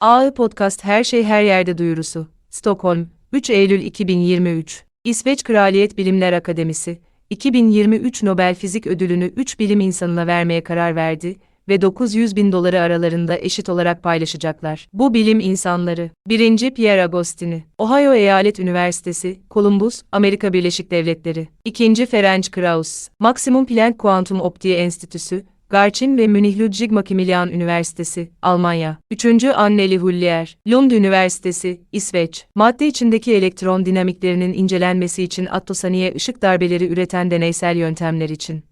Ağı Podcast Her Şey Her Yerde duyurusu. Stockholm, 3 Eylül 2023. İsveç Kraliyet Bilimler Akademisi, 2023 Nobel Fizik Ödülünü 3 bilim insanına vermeye karar verdi ve 900 bin doları aralarında eşit olarak paylaşacaklar. Bu bilim insanları, 1. Pierre Agostini, Ohio Eyalet Üniversitesi, Columbus, Amerika Birleşik Devletleri, 2. Ferenc Krauss, Maximum Planck Kuantum Optiği Enstitüsü, Garçin ve Münih Ludwig Maximilian Üniversitesi, Almanya. 3. Anneli Hullier, Lund Üniversitesi, İsveç. Madde içindeki elektron dinamiklerinin incelenmesi için attosaniye ışık darbeleri üreten deneysel yöntemler için.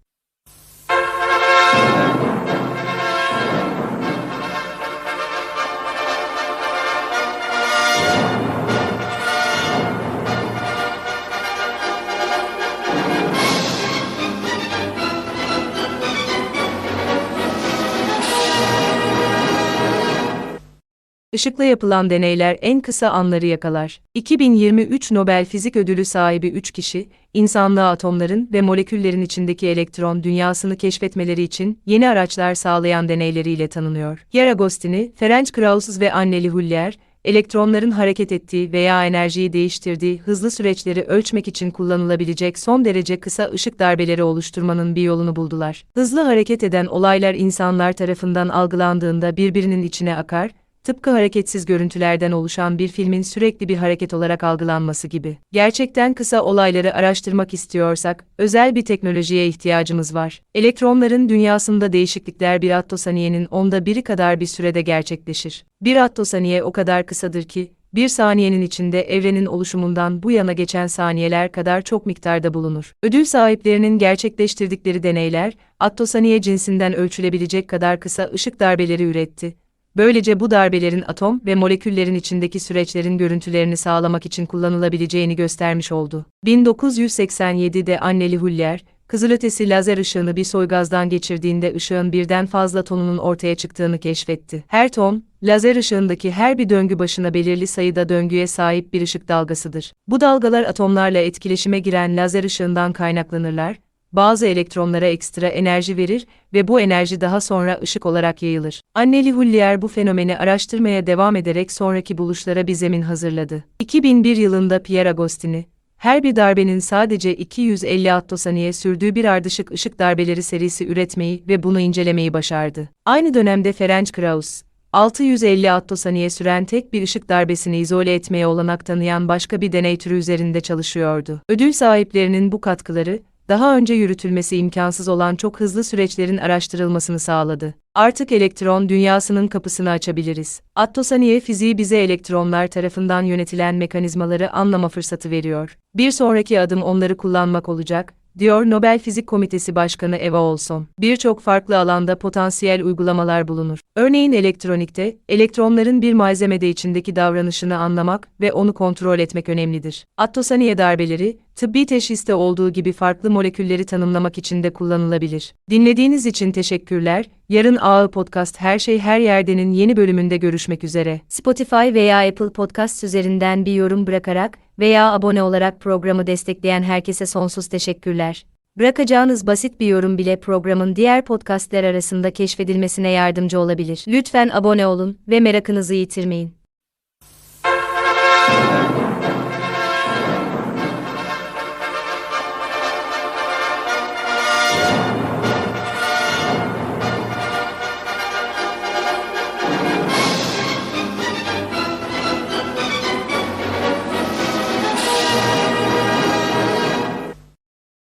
Işıkla yapılan deneyler en kısa anları yakalar. 2023 Nobel Fizik Ödülü sahibi 3 kişi, insanlığa atomların ve moleküllerin içindeki elektron dünyasını keşfetmeleri için yeni araçlar sağlayan deneyleriyle tanınıyor. Pierre Agostini, Ferenc Krauss ve Anneli Hullier, elektronların hareket ettiği veya enerjiyi değiştirdiği hızlı süreçleri ölçmek için kullanılabilecek son derece kısa ışık darbeleri oluşturmanın bir yolunu buldular. Hızlı hareket eden olaylar insanlar tarafından algılandığında birbirinin içine akar, tıpkı hareketsiz görüntülerden oluşan bir filmin sürekli bir hareket olarak algılanması gibi. Gerçekten kısa olayları araştırmak istiyorsak, özel bir teknolojiye ihtiyacımız var. Elektronların dünyasında değişiklikler bir attosaniyenin onda biri kadar bir sürede gerçekleşir. Bir attosaniye o kadar kısadır ki, bir saniyenin içinde evrenin oluşumundan bu yana geçen saniyeler kadar çok miktarda bulunur. Ödül sahiplerinin gerçekleştirdikleri deneyler, attosaniye cinsinden ölçülebilecek kadar kısa ışık darbeleri üretti. Böylece bu darbelerin atom ve moleküllerin içindeki süreçlerin görüntülerini sağlamak için kullanılabileceğini göstermiş oldu. 1987'de Anneli Huller, kızılötesi lazer ışığını bir soygazdan geçirdiğinde ışığın birden fazla tonunun ortaya çıktığını keşfetti. Her ton, lazer ışığındaki her bir döngü başına belirli sayıda döngüye sahip bir ışık dalgasıdır. Bu dalgalar atomlarla etkileşime giren lazer ışığından kaynaklanırlar bazı elektronlara ekstra enerji verir ve bu enerji daha sonra ışık olarak yayılır. Anneli Hullier bu fenomeni araştırmaya devam ederek sonraki buluşlara bir zemin hazırladı. 2001 yılında Pierre Agostini, her bir darbenin sadece 250 attosaniye sürdüğü bir ardışık ışık darbeleri serisi üretmeyi ve bunu incelemeyi başardı. Aynı dönemde Ferenc Krauss, 650 attosaniye süren tek bir ışık darbesini izole etmeye olanak tanıyan başka bir deney türü üzerinde çalışıyordu. Ödül sahiplerinin bu katkıları, daha önce yürütülmesi imkansız olan çok hızlı süreçlerin araştırılmasını sağladı. Artık elektron dünyasının kapısını açabiliriz. Attosaniye fiziği bize elektronlar tarafından yönetilen mekanizmaları anlama fırsatı veriyor. Bir sonraki adım onları kullanmak olacak, diyor Nobel Fizik Komitesi Başkanı Eva Olson. Birçok farklı alanda potansiyel uygulamalar bulunur. Örneğin elektronikte, elektronların bir malzemede içindeki davranışını anlamak ve onu kontrol etmek önemlidir. Attosaniye darbeleri, tıbbi teşhiste olduğu gibi farklı molekülleri tanımlamak için de kullanılabilir. Dinlediğiniz için teşekkürler. Yarın Ağı Podcast Her Şey Her Yerde'nin yeni bölümünde görüşmek üzere. Spotify veya Apple Podcast üzerinden bir yorum bırakarak veya abone olarak programı destekleyen herkese sonsuz teşekkürler. Bırakacağınız basit bir yorum bile programın diğer podcastler arasında keşfedilmesine yardımcı olabilir. Lütfen abone olun ve merakınızı yitirmeyin.